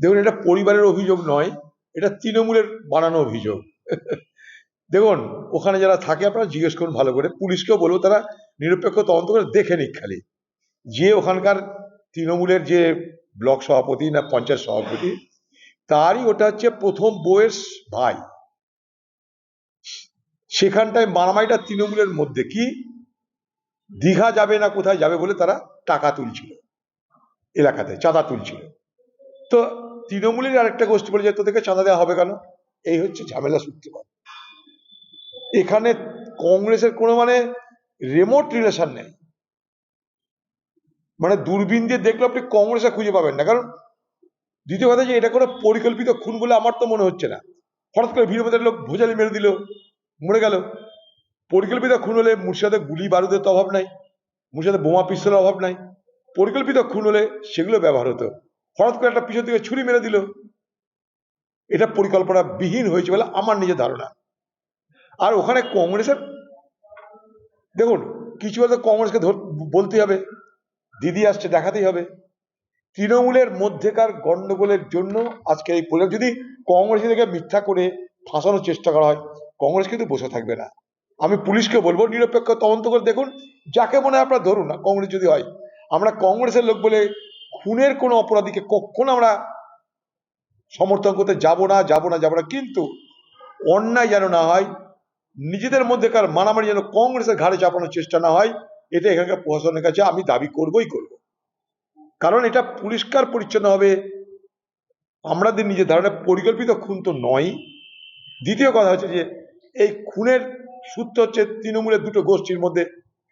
দেখুন, এটা পরিবারের অভিযোগ নয়, এটা তৃণমূলের বানানো অভিযোগ। দেখুন, ওখানে যারা থাকে আপনারা জিজ্ঞেস করুন ভালো করে, পুলিশকেও বলব, তারা নিরপেক্ষ তদন্ত করে দেখে নিক খালি। যে ওখানকার তৃণমূলের যে ব্লক সভাপতি না পঞ্চায়েত সভাপতি, তারই ওটা হচ্ছে প্রথম বউয়ের ভাই। সেখানটায় মারামারিটা তৃণমূলের মধ্যে। কি? দীঘা যাবে না কোথায় যাবে বলে তারা টাকা তুলছিল, এলাকাতে, চাঁদা তুলছিল। তো তৃণমূলের আরেকটা গোষ্ঠী বলে যে তোদেরকে চাঁদা দেওয়া হবে কেন? এই হচ্ছে ঝামেলা সূত্রপাত। এখানে কংগ্রেসের কোনো মানে রেমোট রিলেশন নেই। মানে দূরবীন দিয়ে দেখলে আপনি কংগ্রেসে খুঁজে পাবেন না। কারণ দ্বিতীয় কথা যে এটা কোনো পরিকল্পিত খুন বলে আমার তো মনে হচ্ছে না। হঠাৎ করে ভিড় লোক ভোজালি মেরে দিল, মরে গেল। পরিকল্পিত খুন হলে মুর্শিদাবাদে গুলি বারুদের তো অভাব নাই, মুর্শিদাবাদে বোমা পিস্তলের অভাব নাই। পরিকল্পিত খুন হলে সেগুলো ব্যবহার হতো। হঠাৎ করে একটা পিছন থেকে ছুরি মেরে দিল। এটা পরিকল্পনা বিহীন হয়েছে বলে আমার নিজের ধারণা। আর ওখানে কংগ্রেসের, দেখুন, কিছু হয়তো কংগ্রেসকে বলতে হবে, দিদি আসছে, দেখাতেই হবে। তৃণমূলের মধ্যেকার গণ্ডগোলের জন্য আজকে এই পরিবার যদি কংগ্রেস থেকে মিথ্যা করে ফাঁসানোর চেষ্টা করা হয়, কংগ্রেস কিন্তু বসে থাকবে না। আমি পুলিশকে বলব, নিরপেক্ষ তদন্ত করে দেখুন, যাকে মনে হয় আপনারা ধরুন না, কংগ্রেস যদি হয়। আমরা কংগ্রেসের লোক বলে খুনের কোনো অপরাধীকে কখন আমরা সমর্থন করতে যাব না যাব না যাব না। কিন্তু অন্যায় যেন না হয়, নিজেদের মধ্যেকার মারামারি যেন কংগ্রেসের ঘাড়ে চাপানোর চেষ্টা না হয়, এটা এখানকার প্রশাসনের কাছে আমি দাবি করবই করব। কারণ এটা পরিষ্কার পরিচ্ছন্ন হবে। আমাদের নিজের ধারণা পরিকল্পিত খুন তো নয়। দ্বিতীয় কথা হচ্ছে যে, এই খুনের সূত্র হচ্ছে তৃণমূলের দুটো গোষ্ঠীর মধ্যে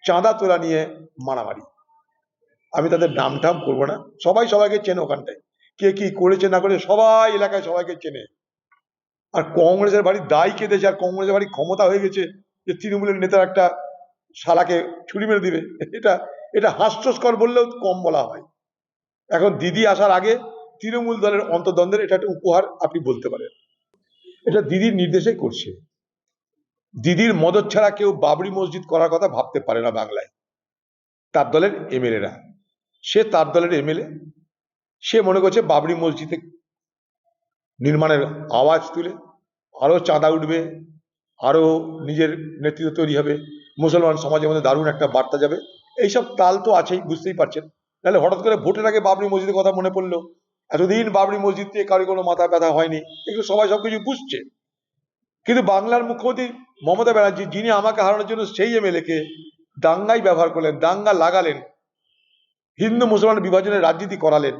চাঁদা তোলা নিয়ে মারামারি। আমি তাদের নাম টাম করব না। সবাই সবাইকে চেনে ওখানটায়। কে কি করেছে না করেছে, সবাই এলাকায় সবাইকে চেনে। আর কংগ্রেসের বাড়ি দায় কেঁদেছে, আর কংগ্রেসের বাড়ি ক্ষমতা হয়ে গেছে যে তৃণমূলের নেতার একটা শালাকে ছুরি মেরে দিবে। এটা এটা হাস্যস্কর বললেও কম বলা হয়। এখন দিদি আসার আগে তৃণমূল দলের অন্তর্দ্বন্দ্বের এটা একটা উপহার আপনি বলতে পারেন। এটা দিদির নির্দেশেই করছে। দিদির মদত ছাড়া কেউ বাবরি মসজিদ করার কথা ভাবতে পারে না বাংলায়। তার দলের এমএলএরা সে তার দলের এমএলএ। সে মনে করছে বাবরি মসজিদে নির্মাণের আওয়াজ তুলে, আরও চাঁদা উঠবে, আরও নিজের নেতৃত্ব তৈরি হবে, মুসলমান সমাজের মধ্যে দারুণ একটা বার্তা যাবে। এইসব তাল তো আছেই, বুঝতেই পারছেন। নাহলে হঠাৎ করে ভোটের আগে বাবরি মসজিদের কথা মনে পড়ল। এতদিন বাবরি মসজিদ নিয়ে কারও কোনো মাথা ব্যথা হয়নি, এগুলো সবাই সবকিছু বুঝছে। কিন্তু বাংলার মুখ্যমন্ত্রী মমতা ব্যানার্জি, যিনি আমাকে হারানোর জন্য সেই এমএলএ কে দাঙ্গাই ব্যবহার করলেন, দাঙ্গা লাগালেন হিন্দু মুসলমান বিভাজনের রাজনীতি করালেন।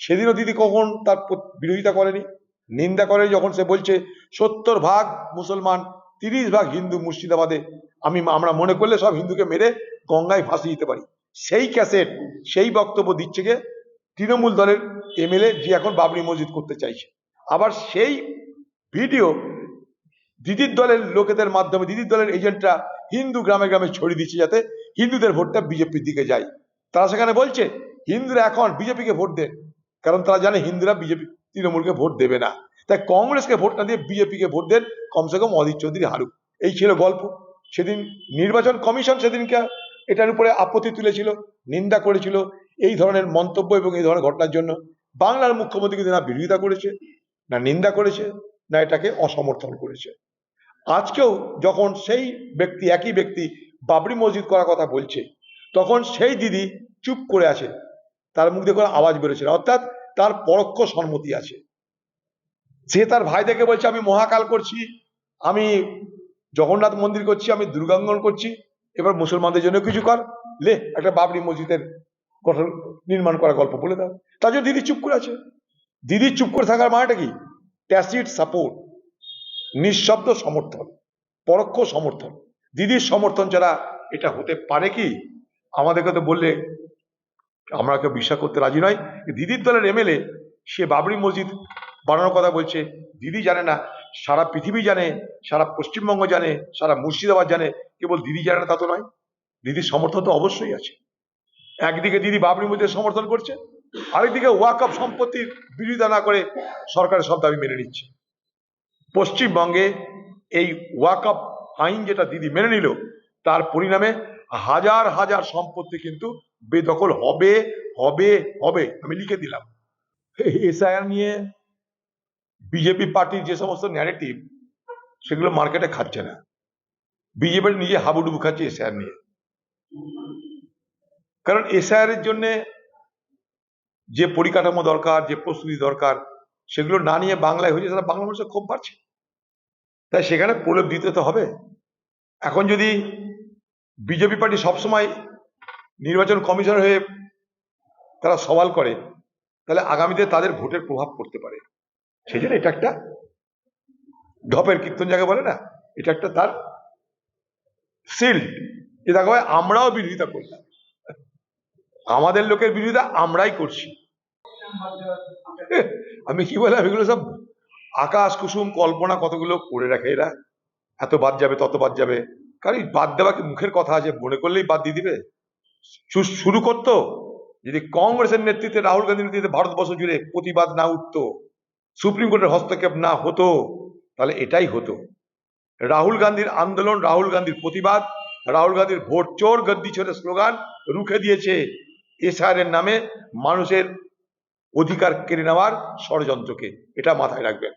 সেদিনও দিদি কখন তার বিরোধিতা করেনি, নিন্দা করে যখন সে বলছে, সত্তর ভাগ মুসলমান, তিরিশ ভাগ হিন্দু মুর্শিদাবাদে, আমি আমরা মনে করলে সব হিন্দুকে মেরে গঙ্গায় ভাসিয়ে দিতে পারি। সেই ক্যাসেট, সেই বক্তব্য দিচ্ছে গে তৃণমূল দলের এমএলএ যে এখন বাবরি মসজিদ করতে চাইছে। আবার সেই ভিডিও দিদির দলের লোকেদের মাধ্যমে, দিদির দলের এজেন্টরা হিন্দু গ্রামে গ্রামে ছড়িয়ে দিচ্ছে যাতে হিন্দুদের ভোটটা বিজেপির দিকে যায়। তারা সেখানে বলছে, হিন্দুরা এখন বিজেপিকে ভোট দেন কারণ তারা জানে হিন্দুরা বিজেপি, তৃণমূলকে ভোট দেবে না। তাই কংগ্রেসকে ভোট না দিয়ে বিজেপিকে ভোট দেন কমসে কম অধীর চৌধুরী হারুক। এই ছিল গল্প। সেদিন নির্বাচন কমিশন সেদিনকে এটার উপরে আপত্তি তুলেছিল, নিন্দা করেছিল এই ধরনের মন্তব্য এবং এই ধরনের ঘটনার জন্য। বাংলার মুখ্যমন্ত্রী কিন্তু না বিরোধিতা করেছে, না নিন্দা করেছে, না এটাকে অসমর্থন করেছে। আজকেও যখন সেই ব্যক্তি, একই ব্যক্তি বাবরি মসজিদ করার কথা বলছে তখন সেই দিদি চুপ করে আছে। তার মুখ দিয়ে আওয়াজ বেরোচ্ছে অর্থাৎ তার পরোক্ষ সম্মতি আছে। সে তার ভাই দেখে বলছে, আমি মহাকাল করছি, আমি জগন্নাথ মন্দির করছি, আমি দুর্গাঙ্গন করছি, এবার মুসলমানদের জন্য কিছু কর। লে, একটা বাবরি মসজিদের গঠন, নির্মাণ করার গল্প বলে দাও। তার জন্য দিদি চুপ করে আছে। দিদি চুপ করে থাকার মানেটা কি? ট্যাসিড সাপোর্ট নিঃশব্দ সমর্থন, পরোক্ষ সমর্থন। দিদির সমর্থন ছাড়া এটা হতে পারে কি? আমাদেরকে তো বললে, আমরা কেউ বিশ্বাস করতে রাজি নয়। দিদির দলের এমএলএ সে বাবরি মসজিদ বানানোর কথা বলছে। দিদি জানে না, সারা পৃথিবী জানে, সারা পশ্চিমবঙ্গ জানে, সারা মুর্শিদাবাদ জানে, কেবল দিদি জানে না তা তো নয়। দিদির সমর্থন তো অবশ্যই আছে। একদিকে দিদি বাবরি মসজিদের সমর্থন করছে, আরেকদিকে ওয়াকফ সম্পত্তির বিরোধিতা না করে সরকারের সব দাবি মেনে নিচ্ছে। পশ্চিমবঙ্গে এই ওয়াকফ আইন যেটা দিদি মেনে নিল, তার পরিণামে হাজার হাজার সম্পত্তি কিন্তু বেদখল হবে হবে হবে। আমি লিখে দিলাম। এসআইআর নিয়ে বিজেপি পার্টির যে সমস্ত ন্যারেটিভ সেগুলো মার্কেটে খাচ্ছে না। বিজেপি নিজে হাবুডুবু খাচ্ছে এসআইআর নিয়ে। কারণ এসআইআর এর জন্য যে পরিকাঠামো দরকার, যে প্রস্তুতি দরকার, সেগুলো না নিয়ে বাংলায় হয়েছে তারা বাংলা মানুষের ক্ষোভ বাড়ছে। তাই সেখানে প্রলেপ দিতে তো হবে। এখন যদি বিজেপি পার্টি সবসময় নির্বাচন কমিশন হয়ে তারা সওয়াল করে, তাহলে আগামীতে তাদের ভোটের প্রভাব পড়তে পারে। সেই জন্য এটা একটা ঢপের কীর্তন জায়গা বলে না, এটা একটা তার সিল্ড দেখা হয় আমরাও বিরোধিতা করলাম। আমাদের লোকের বিরোধিতা আমরাই করছি। আমি কি বললাম, এগুলো সব আকাশ কুসুম কল্পনা কতগুলো করে রাখে এরা? এত বাদ যাবে, তত বাদ যাবে। কারণ বাদ দেওয়া কি মুখের কথা আছে? মনে করলেই বাদ দিয়ে দিবে। শুরু করতো। যদি কংগ্রেসের নেতৃত্বে রাহুল গান্ধীর নেতৃত্বে ভারতবর্ষ জুড়ে প্রতিবাদ না উঠতো, সুপ্রিম কোর্টের হস্তক্ষেপ না হতো, তাহলে এটাই হতো। রাহুল গান্ধীর আন্দোলন, রাহুল গান্ধীর প্রতিবাদ, রাহুল গান্ধীর ভোট চোর গদ্দি ছোড়ে স্লোগান রুখে দিয়েছে এসআর এর নামে মানুষের অধিকার কেড়ে নেওয়ার ষড়যন্ত্রকে। এটা মাথায় রাখবেন।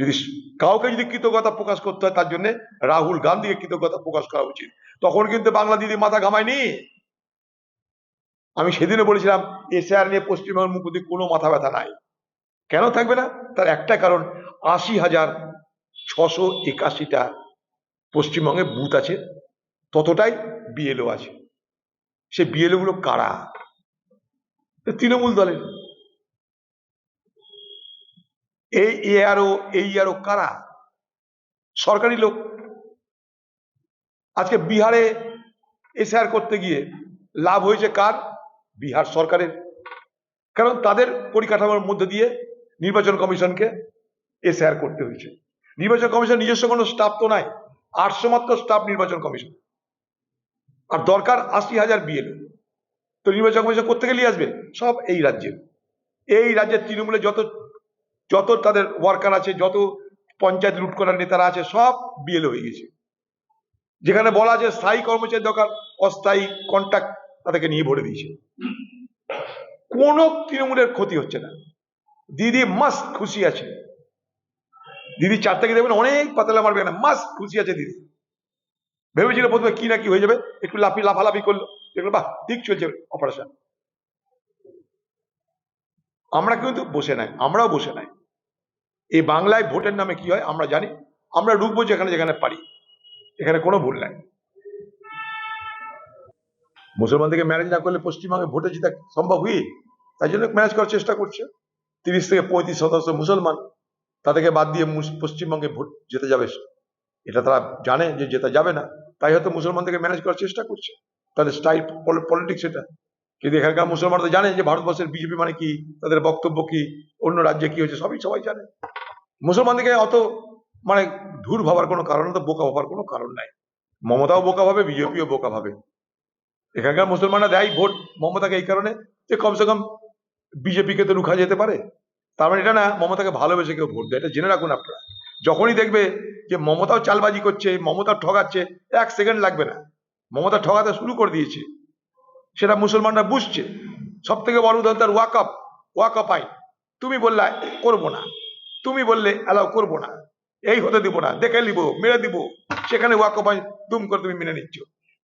যদি কাউকে যদি কৃতজ্ঞতা প্রকাশ করতে হয় তার জন্য রাহুল গান্ধীকে কৃতজ্ঞতা প্রকাশ করা উচিত। তখন কিন্তু বাংলা দিদি মাথা ঘামায়নি। আমি সেদিনও বলেছিলাম এসআর নিয়ে পশ্চিমবঙ্গের মুখ দিয়ে কোনো মাথা ব্যথা নাই। কেন থাকবে না? তার একটা কারণ, আশি হাজার ছশো একাশিটা পশ্চিমবঙ্গে বুথ আছে, ততটাই বিএলও আছে। সে বিএলও গুলো কারা? তৃণমূল দলের। এই এ আরও, এই আরও কারা? সরকারি লোক। আজকে বিহারে এসআর করতে গিয়ে লাভ হয়েছে কার? বিহার সরকারের। কারণ তাদের পরিকাঠামোর মধ্যে দিয়ে নির্বাচন কমিশনকে এসআর করতে হয়েছে। নির্বাচন কমিশন নিজস্ব কোনো স্টাফ তো নাই। আটশো মাত্র স্টাফ নির্বাচন কমিশন। আর দরকার আশি হাজার বিএলও। তো নির্বাচন কমিশন কোথেকে নিয়ে আসবে? সব এই রাজ্যের। এই রাজ্যের তৃণমূলে যত যত তাদের ওয়ার্কার আছে, যত পঞ্চায়েত লুট করার নেতারা আছে, সব বিএলও হয়ে গেছে। যেখানে বলা আছে স্থায়ী কর্মচারী দরকার, অস্থায়ী কন্ট্রাক্ট তাদেরকে নিয়ে ভরে দিয়েছে। কোনো তৃণমূলের ক্ষতি হচ্ছে না। দিদি মাস্ট খুশি আছে। দিদি চার থেকে দেখবেন অনেক পাতলা মারবে না মাস্ট খুশি আছে দিদি। ভেবেছিল প্রথমে কি না কি হয়ে যাবে, একটু লাফি লাফালাফি করল। দেখল, বাহ ঠিক চলছে অপারেশন আমরা কিন্তু বসে নাই, আমরাও বসে নাই। এই বাংলায় ভোটের নামে কি হয় আমরা জানি, আমরা ঢুকবো যেখানে যেখানে পারি, এখানে কোনো ভুল নাই। মুসলমানদেরকে ম্যানেজ না করলে পশ্চিমবঙ্গে ভোটে জিতা সম্ভব হই তাই জন্য ম্যানেজ করার চেষ্টা করছে। তিরিশ থেকে পঁয়ত্রিশ শতাংশ মুসলমান তাদেরকে বাদ দিয়ে পশ্চিমবঙ্গে ভোট যেতে যাবে। এটা তারা জানে যে যেতে যাবে না, তাই হয়তো মুসলমানদেরকে ম্যানেজ করার চেষ্টা করছে। তাদের স্টাইল পলিটিক্স এটা। কিন্তু এখানকার মুসলমানরা জানে যে ভারতবর্ষের বিজেপি মানে কি? তাদের বক্তব্য কি? অন্য রাজ্যে কি হয়েছে? সবই সবাই জানে। মুসলমানদেরকে অত মানে ধূর ভাবার কোনো কারণ তো বোকা ভাবার কোনো কারণ নাই। মমতাও বোকা ভাবে, বিজেপিও বোকা ভাবে। এখানকার মুসলমানরা দেয় ভোট মমতাকে এই কারণে যে কমসে কম বিজেপিকে তো রুখা যেতে পারে। তার মানে এটা না, মমতাকে ভালোবেসে কেউ ভোট দেয়। এটা জেনে রাখুন আপনারা। যখনই দেখবে যে মমতাও চালবাজি করছে, মমতা ঠগাচ্ছে, এক সেকেন্ড লাগবে না। মমতা ঠগাতে শুরু করে দিয়েছে। সেটা মুসলমানরা বুঝছে। সব থেকে বড় উদাহরণ তার ওয়াকআপ ওয়াকআপ আইন। তুমি বললে, করব না। তুমি বললে, অ্যালাউ করব না। এই হতে দিব না, দেখে নিব, মেরে দিব। সেখানে ওয়াকআপ আইন দুম করে তুমি মেনে নিচ্ছ।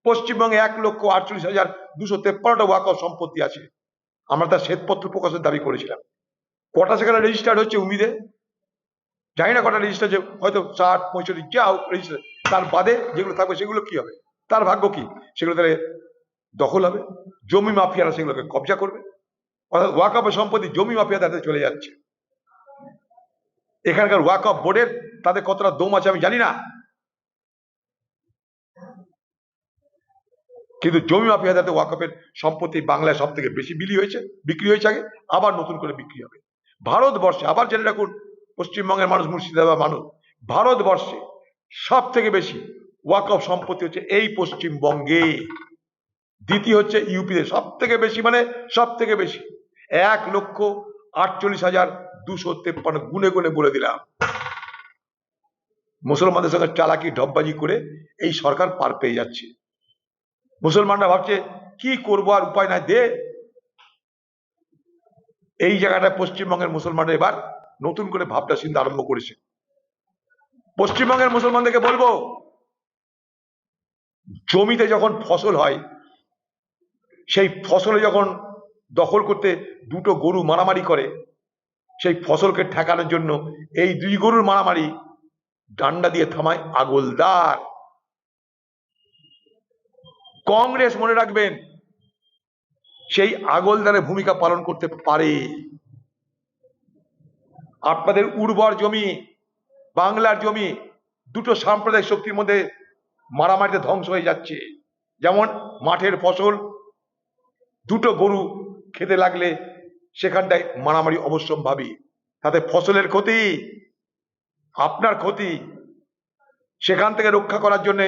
পশ্চিমবঙ্গে এক লক্ষ আটচল্লিশ হাজার দুশো তেপ্পান্নটা ওয়াকআপ সম্পত্তি আছে। আমরা তার শ্বেতপত্র প্রকাশের দাবি করেছিলাম। কটা সেখানে রেজিস্টার্ড হচ্ছে উমিদে? জানি না কটা রেজিস্টার যে হয়তো ষাট, পঁয়ষট্টি, যা রেজিস্টার তার বাদে যেগুলো থাকবে সেগুলো কি হবে? তার ভাগ্য কি? সেগুলো তাহলে দখল হবে, জমি মাফিয়ারা সেগুলোকে কবজা করবে, অর্থাৎ ওয়াকআপের সম্পত্তি জমি মাফিয়া তাদের চলে যাচ্ছে। এখানকার ওয়াকআপ বোর্ডের তাদের কতটা দম আছে আমি জানি না। কিন্তু জমি মাফিয়া যাতে ওয়াকআপের সম্পত্তি বাংলায় সব থেকে বেশি বিলি হয়েছে, বিক্রি হয়েছে আগে, আবার নতুন করে বিক্রি হবে। ভারতবর্ষে, আবার জেনে রাখুন, পশ্চিমবঙ্গের মানুষ মুর্শিদাবাদ মানুষ, ভারতবর্ষে সব থেকে বেশি ওয়াকআপ সম্পত্তি হচ্ছে এই পশ্চিমবঙ্গে। দ্বিতীয় হচ্ছে ইউপিতে সব থেকে বেশি মানে সব থেকে বেশি। এক লক্ষ আটচল্লিশ হাজার দুশো তেপ্পান্ন গুনে গুনে বলে দিলাম। মুসলমানদের সঙ্গে চালাকি ঢপবাজি করে এই সরকার পার পেয়ে যাচ্ছে। মুসলমানরা ভাবছে, কি করব আর উপায় নাই, দে। এই জায়গাটা পশ্চিমবঙ্গের মুসলমানরা এবার নতুন করে ভাবনা চিন্তা আরম্ভ করেছে। পশ্চিমবঙ্গের মুসলমানদেরকে বলব, জমিতে যখন ফসল হয় সেই ফসলে যখন দখল করতে দুটো গরু মারামারি করে, সেই ফসলকে ঠেকানোর জন্য এই দুই গরুর মারামারি ডান্ডা দিয়ে থামায় আগলদার। কংগ্রেস মনে রাখবেন, সেই আগলদারের ভূমিকা পালন করতে পারে। আপনাদের উর্বর জমি, বাংলার জমি, দুটো সাম্প্রদায়িক শক্তির মধ্যে মারামারিতে ধ্বংস হয়ে যাচ্ছে। যেমন মাঠের ফসল দুটো গরু খেতে লাগলে সেখানটায় মারামারি অবশ্যম্ভাবী। তাতে ফসলের ক্ষতি, আপনার ক্ষতি। সেখান থেকে রক্ষা করার জন্য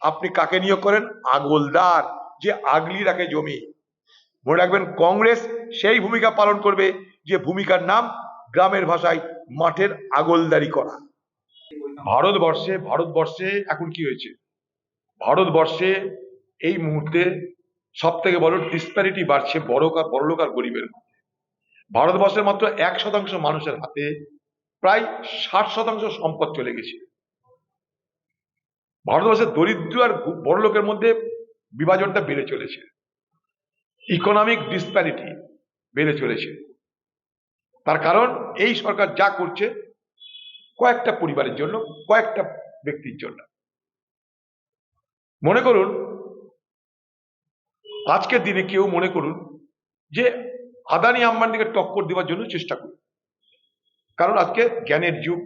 আপনি কাকে নিয়োগ করেন? আগলদার, যে আগলি রাখে জমি। মনে রাখবেন, কংগ্রেস সেই ভূমিকা পালন করবে যে ভূমিকার নাম গ্রামের ভাষায় মাঠের আগলদারি করা। ভারতবর্ষে ভারতবর্ষে এখন কি হয়েছে? ভারতবর্ষে এই মুহূর্তে সব থেকে বড় ডিসপ্যারিটি বাড়ছে বড় বড়লোক আর গরিবের মধ্যে। ভারতবর্ষের মাত্র এক শতাংশ মানুষের হাতে প্রায় ষাট শতাংশ সম্পদ চলে গেছে। ভারতবর্ষের দরিদ্র আর বড় লোকের মধ্যে বিভাজনটা বেড়ে চলেছে। ইকোনমিক ডিসপ্যারিটি বেড়ে চলেছে। তার কারণ এই সরকার যা করছে কয়েকটা পরিবারের জন্য, কয়েকটা ব্যক্তির জন্য। মনে করুন আজকের দিনে কেউ মনে করুন যে আদানি আম্বানিকে টক্কর দেওয়ার জন্য চেষ্টা করুন। কারণ আজকে জ্ঞানের যুগ,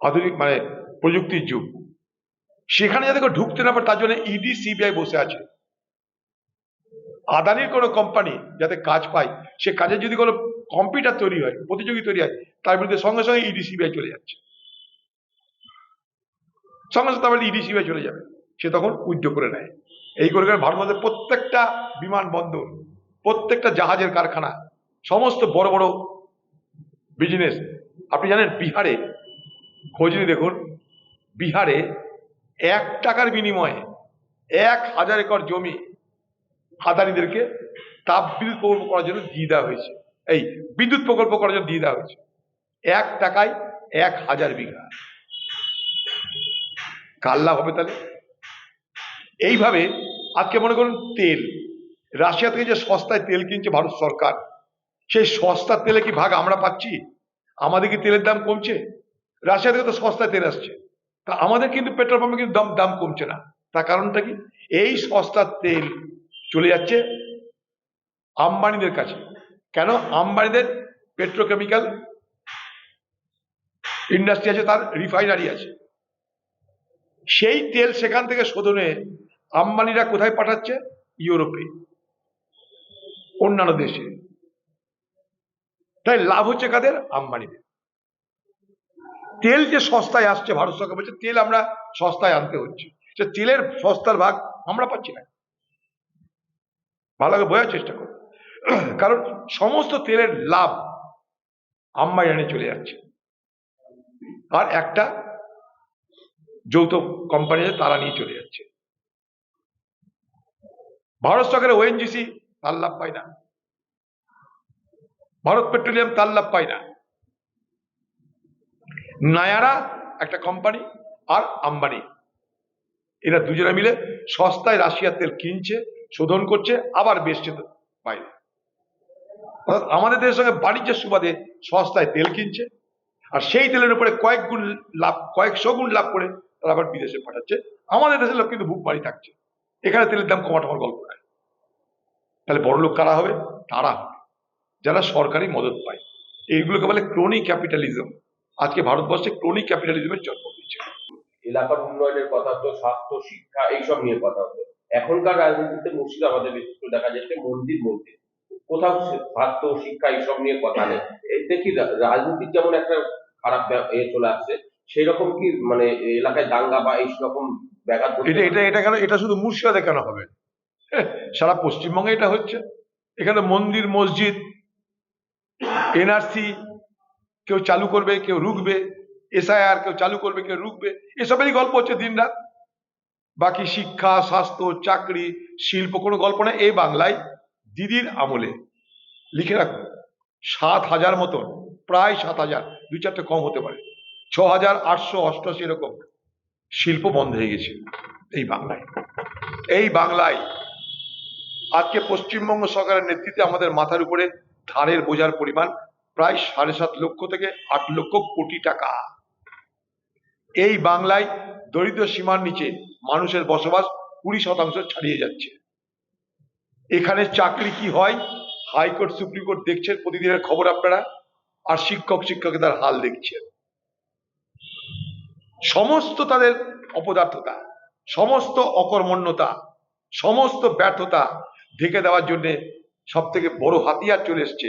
আধুনিক মানে প্রযুক্তির যুগ। সেখানে যাতে কেউ ঢুকতে না পারে, তার জন্য ইডি সিবিআই বসে আছে। আদানির কোনো কোম্পানি যাতে কাজ পায়, সে কাজে যদি কোনো কম্পিউটার তৈরি হয়, প্রতিযোগী তৈরি হয়, তার বিরুদ্ধে সঙ্গে সঙ্গে ইডি সিবিআই চলে যাচ্ছে। সঙ্গে সঙ্গে তারপরে ইডি সিবিআই চলে যাবে। সে তখন উদ্যোগ করে নেয়। এই করে করে ভারতবর্ষের প্রত্যেকটা বিমানবন্দর প্রত্যেকটা জাহাজের কারখানা, সমস্ত বড় বড় বিজনেস আপনি জানেন বিহারে, খোঁজ নিয়ে দেখুন, বিহারে এক টাকার বিনিময়ে এক হাজার একর জমি আদানিদেরকে তাপ বিদ্যুৎ প্রকল্প করার জন্য দিয়ে দেওয়া হয়েছে। এই বিদ্যুৎ প্রকল্প করার জন্য দিয়ে দেওয়া হয়েছে। এক টাকায় এক হাজার বিঘা। কার লাভ হবে তাহলে? এইভাবে আজকে মনে করুন তেল। রাশিয়া থেকে যে সস্তায় তেল কিনছে ভারত সরকার, সেই সস্তার তেলে কি ভাগ আমরা পাচ্ছি? আমাদের কি তেলের দাম কমছে? রাশিয়া থেকে তো সস্তায় তেল আসছে। তা আমাদের কিন্তু পেট্রোল পাম্পে কিন্তু দাম দাম কমছে না। তার কারণটা কি? এই সস্তার তেল চলে যাচ্ছে আম্বানিদের কাছে। কেন? আম্বানিদের পেট্রোকেমিক্যাল ইন্ডাস্ট্রি আছে, তার রিফাইনারি আছে। সেই তেল সেখান থেকে শোধনে আম্বানিরা কোথায় পাঠাচ্ছে? ইউরোপে। অন্যান্য দেশে। তাই লাভ হচ্ছে কাদের? আম্বানিদের। তেল যে সস্তায় আসছে, ভারত সরকার বলছে, তেল আমরা সস্তায় আনতে হচ্ছে। সে তেলের সস্তার ভাগ আমরা পাচ্ছি না। ভালো করে বোঝার চেষ্টা করো। কারণ সমস্ত তেলের লাভ আম্বানি চলে যাচ্ছে। আর একটা যৌথ কোম্পানি তারা নিয়ে চলে যাচ্ছে। ভারত সরকারের ওএনজিসি তার লাভ পায় না। ভারত পেট্রোলিয়াম, তার লাভ পায় না। নায়ারা একটা কোম্পানি আর আম্বানি। এরা দুজনে মিলে সস্তায় রাশিয়ার তেল কিনছে, শোধন করছে, আবার বেচছে বাইরে। অর্থাৎ আমাদের দেশের সঙ্গে বাণিজ্যের সুবাদে সস্তায় তেল কিনছে, আর সেই তেলের উপরে কয়েক গুণ লাভ, কয়েকশো গুণ লাভ করে তারা আবার বিদেশে পাঠাচ্ছে। আমাদের দেশের লোক কিন্তু বুক বাড়ি থাকছে। এখানে তেলের দাম কমাটা আমার গল্প নাই তাহলে বড় লোক কারা হবে? তারা যারা সরকারি মদত পায়। এইগুলোকে বলে ক্রোনি ক্যাপিটালিজম আজকে ভারতবর্ষে ক্রোনি ক্যাপিটালিজমের জন্ম হয়েছে। এলাকার উন্নয়নের কথা হতো স্বাস্থ্য, শিক্ষা, এইসব নিয়ে কথা হতো। এখনকার রাজনীতিতে মুর্শিদাবাদে বিশেষ করে দেখা যাচ্ছে মন্দির মন্দির। কোথাও স্বাস্থ্য, শিক্ষা এইসব নিয়ে কথা নেই। কি রাজনীতির যেমন একটা খারাপ এ চলে আসছে সেই রকম কি মানে এলাকায় দাঙ্গা বা এই রকম ব্যাঘাত এটা এটা এটা কেন এটা শুধু মুর্শিদাবাদে কেন হবে? সারা পশ্চিমবঙ্গে এটা হচ্ছে। এখানে মন্দির মসজিদ এনআরসি কেউ চালু করবে কেউ রুখবে এসআইআর কেউ চালু করবে কেউ রুখবে এসবেরই গল্প হচ্ছে দিনরাত। বাকি শিক্ষা স্বাস্থ্য চাকরি শিল্প কোনো গল্প না এই বাংলায় দিদির আমলে। লিখে রাখুন সাত হাজার মতন প্রায় সাত হাজার দুই চারটে কম হতে পারে। ছ হাজার আটশো অষ্টআশি এরকম। শিল্প বন্ধ হয়ে গেছে এই বাংলায়। এই বাংলায় আজকে পশ্চিমবঙ্গ সরকারের নেতৃত্বে আমাদের মাথার উপরে ধারের বোঝার পরিমাণ প্রায় সাড়ে সাত লক্ষ থেকে আট লক্ষ কোটি টাকা। এই বাংলায় দরিদ্র সীমার নিচে মানুষের বসবাস কুড়ি শতাংশ ছাড়িয়ে যাচ্ছে। এখানে চাকরি কি হয়? হাইকোর্ট, সুপ্রিম কোর্ট দেখছেন প্রতিদিনের খবর আপনারা, আর শিক্ষক শিক্ষকদের হাল দেখছেন। সমস্ত তাদের অপদার্থতা, সমস্ত অকর্মণ্যতা, সমস্ত ব্যর্থতা ঢেকে দেওয়ার জন্য সব থেকে বড় হাতিয়ার চলে এসছে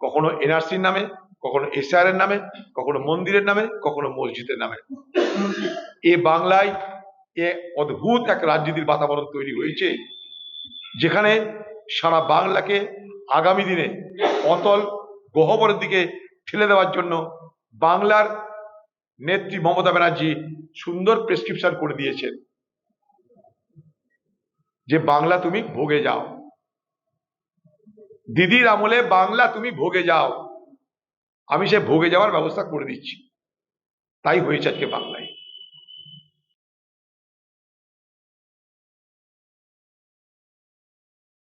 কখনো এনআরসির নামে, কখনো এসআর এর নামে, কখনো মন্দিরের নামে, কখনো মসজিদের নামে। এ বাংলায় এ অদ্ভুত এক রাজনীতির বাতাবরণ তৈরি হয়েছে, যেখানে সারা বাংলাকে আগামী দিনে অতল গহ্বরের দিকে ঠেলে দেওয়ার জন্য বাংলার নেত্রী মমতা ব্যানার্জি সুন্দর প্রেসক্রিপশন করে দিয়েছেন। যে বাংলা তুমি ভোগে যাও। দিদির আমলে বাংলা তুমি ভোগে যাও। আমি সে ভোগে যাওয়ার ব্যবস্থা করে দিচ্ছি। তাই হয়েছে আজকে বাংলায়